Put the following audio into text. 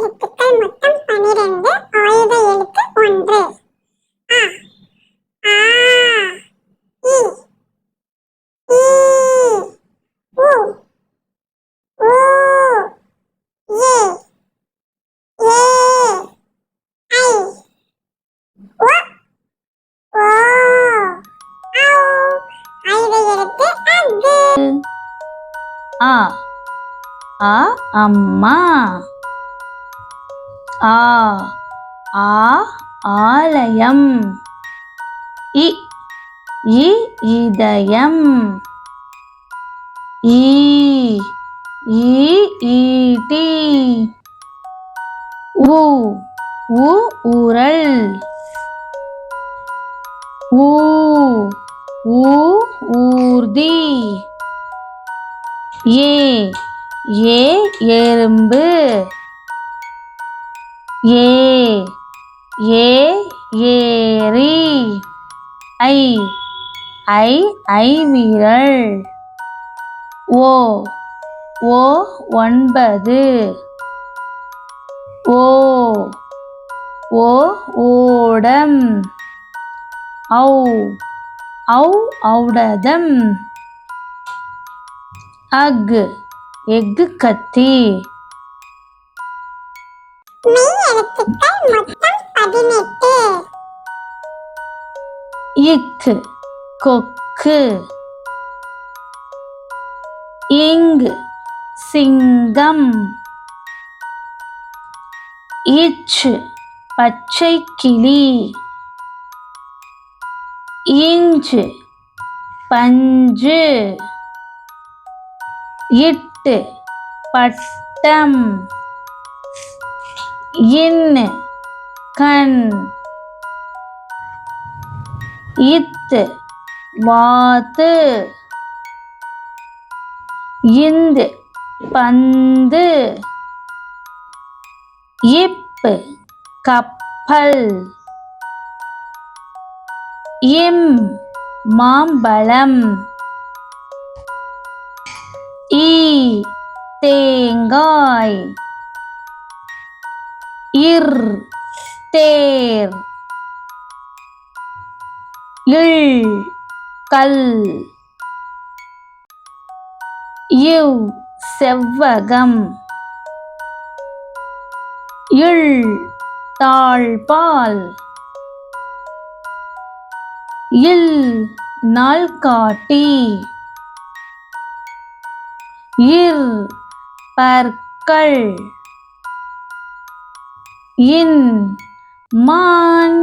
எழுத்துக்கள் மொத்தம் பனிரெண்டு ஆயுத எழுத்து ஒன்று. அ ஆ இ ஈ உ ஊ ஏ ஏ ஐ ஒ ஓ ஔ ஐந்து எழுத்து அக்கு ஆ ஆ அம்மா. ஆ ஆ ஆலயம். இ இ இதயம். ஈ ஈட்டி உ உ உரல். ஊ ஊ ஊர்தி. ஏ ஏ எறும்பு. ஏ ஏ ஏரி ஐ ஐ ஐ விரல். ஓ ஓ ஒன்பது. ஓ ஓ ஓடம். ஔ ஔ ஔடதம். அக் எஃகு கத்தி. எழுத்துக்கள் மொத்தம் பதினெட்டு இக்கு கொக்கு. இங்கு சிங்கம். இச்சு பச்சை கிளி. இஞ்சு பஞ்சு. இட்டு பட்டம். இன் கண் இத்து வாத்து இந்து பந்து இப்பு கப்பல் இம் மாம்பழம் ஈ தேங்காய் இர் தேர் இல் கல் இவ் செவ்வகம் இல் தாழ்பால் இல் நாள்காட்டி இர் பற்கள். இன் மான்.